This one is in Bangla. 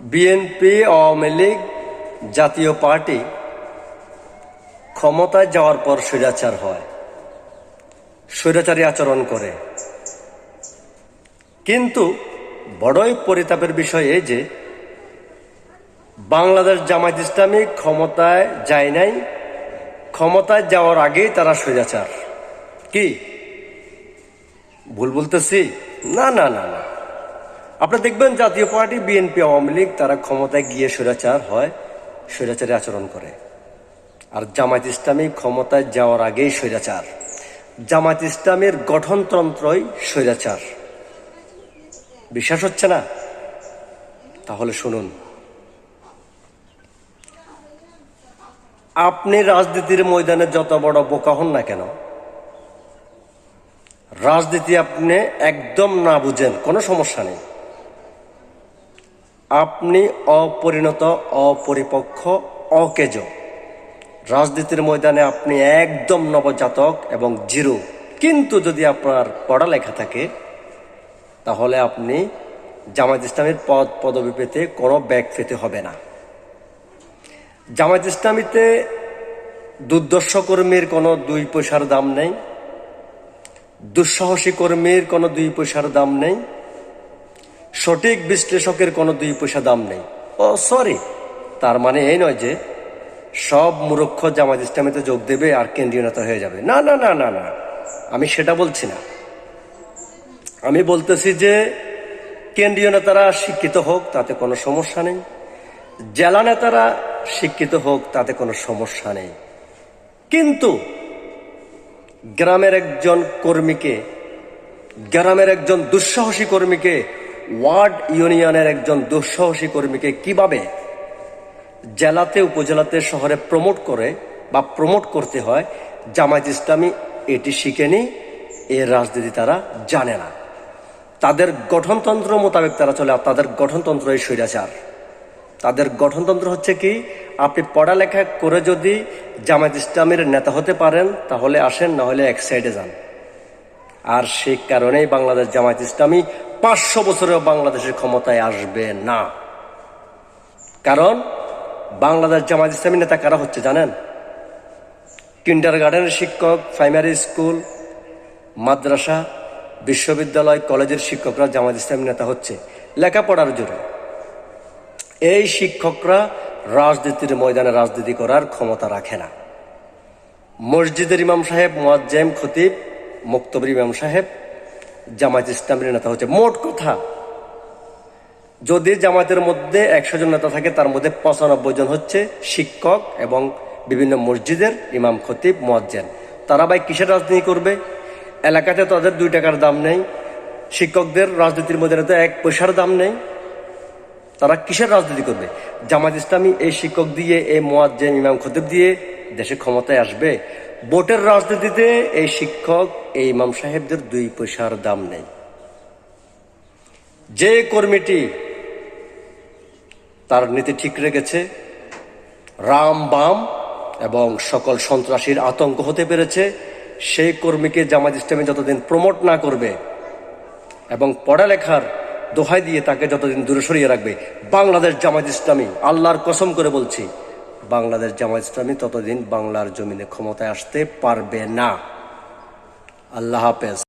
বিএনপি আওয়ামী লীগ জাতীয় পার্টি ক্ষমতায় যাওয়ার পর স্বৈরাচার হয়। স্বৈরাচারী আচরণ করে। কিন্তু বড়ই পরিতাপের বিষয় এই যে, বাংলাদেশ জামায়াত ইসলামী ক্ষমতায় যায় নাই। ক্ষমতায় যাওয়ার আগেই তারা স্বৈরাচার। কি? ভুল বলতেছি? না না না না। আপনি দেখবেন জাতীয় পার্টি, বিএনপি, আওয়ামী লীগ, তারা ক্ষমতায় গিয়ে স্বৈরাচার হয়, স্বৈরাচারে আচরণ করে। আর জামায়াত ইসলামী ক্ষমতায় যাওয়ার আগেই স্বৈরাচার। জামায়াত ইসলামের গঠনতন্ত্রই স্বৈরাচার। বিশ্বাস হচ্ছে না? তাহলে শুনুন। আপনি রাজনীতির ময়দানে যত বড় বোকা হন না কেন, রাজনীতি আপনি একদম না বুঝেন, কোনো সমস্যা নেই। আপনি অপরিণত, অপরিপক্ষ, অকেজ। রাজনীতির ময়দানে আপনি একদম নবজাতক এবং জিরো। কিন্তু যদি আপনার পড়ালেখা থাকে, তাহলে আপনি জামায়াত ইসলামের পদ পদবি পেতে কোনো ব্যাগ পেতে হবে না। জামায়াত ইসলামীতে দুর্দর্শ কর্মীর কোনো দুই পয়সার দাম নেই, দুঃসাহসী কর্মীর কোনো দুই পয়সার দাম নেই সঠিক বিশ্লেষকের কোনো দুই পয়সা দাম নেই। ও সরি তার মানে এই নয় যে সব মূর্খ জামাত ইসলামীতে যোগ দেবে আর কেন্দ্রীয় নেতা হয়ে যাবে। না না না না না। আমি সেটা বলছি না। আমি বলতেছি যে কেন্দ্রীয় নেতারা শিক্ষিত হোক, তাতে কোনো সমস্যা নেই। জেলা নেতারা শিক্ষিত হোক, তাতে কোনো সমস্যা নেই। কিন্তু গ্রামের একজন কর্মীকে, গ্রামের একজন দুঃসাহসী কর্মীকে ওয়ার্ড ইউনিয়নের একজন দুঃসাহসী কর্মীকে কীভাবে জেলাতে, উপজেলাতে, শহরে প্রমোট করে বা প্রমোট করতে হয়, জামায়াত ইসলামী এটি শিখেনি, এর রাজনীতি তারা জানে না। তাদের গঠনতন্ত্র মোতাবেক তারা চলে, আর তাদের গঠনতন্ত্র এই স্বৈরাচার। তাদের গঠনতন্ত্র হচ্ছে কি, আপনি পড়ালেখা করে যদি জামায়াত ইসলামের নেতা হতে পারেন, তাহলে আসেন, না হলে এক সাইডে যান। আর সেই কারণেই বাংলাদেশ জামায়াত ইসলামী পাঁচশো বছরেও বাংলাদেশের ক্ষমতায় আসবে না। কারণ বাংলাদেশ জামায়াত ইসলামী নেতা কারা হচ্ছে জানেন? কিন্ডার গার্ডেনের শিক্ষক, প্রাইমারি স্কুল, মাদ্রাসা, বিশ্ববিদ্যালয়, কলেজের শিক্ষকরা জামায়াত ইসলামী নেতা হচ্ছে। লেখাপড়ার জোরে এই শিক্ষকরা রাজনীতির ময়দানে রাজনীতি করার ক্ষমতা রাখে না। মসজিদের ইমাম সাহেব, মোয়াজ্জেম খতিব, মুক্তবর ইমাম সাহেব জামায়াত ইসলামের নেতা হচ্ছে। মোট কথা, যদি জামায়াতের মধ্যে একশো জন নেতা থাকে, তার মধ্যে পঁচানব্বই জন হচ্ছে শিক্ষক এবং বিভিন্ন মসজিদের ইমাম, খতিব, মোয়াজ্জেন। তারা ভাই কিসের রাজনীতি করবে? এলাকাতে তাদের দুই টাকার দাম নেই। শিক্ষকদের রাজনীতির মধ্যে তো এক পয়সার দাম নেই। তারা কিসের রাজনীতি করবে? জামাত ইসলামী এই শিক্ষক দিয়ে, এই মোয়াজ্জেম ইমাম, খতিব দিয়ে দেশে ক্ষমতায় আসবে, ভোটের রাজনীতিতে এই শিক্ষক, এই ইমাম সাহেবদের দুই পয়সার দাম নেই। যে কর্মীটি তার নীতি ঠিক রেখেছে, রাম বাম এবং সকল সন্ত্রাসীর আতঙ্ক হতে পেরেছে, সেই কর্মীকে জামাত ইসলামী যতদিন প্রমোট না করবে এবং পড়ালেখার দোহাই দিয়ে তাকে যতদিন দূরে সরিয়ে রাখবে, বাংলাদেশ জামাত ইসলামী, আল্লাহর কসম করে বলছি বাংলাদেশ জামাত ইসলামী ততদিন বাংলার জমিনে ক্ষমতায় আসতে পারবে না। আল্লাহ হাফেজ।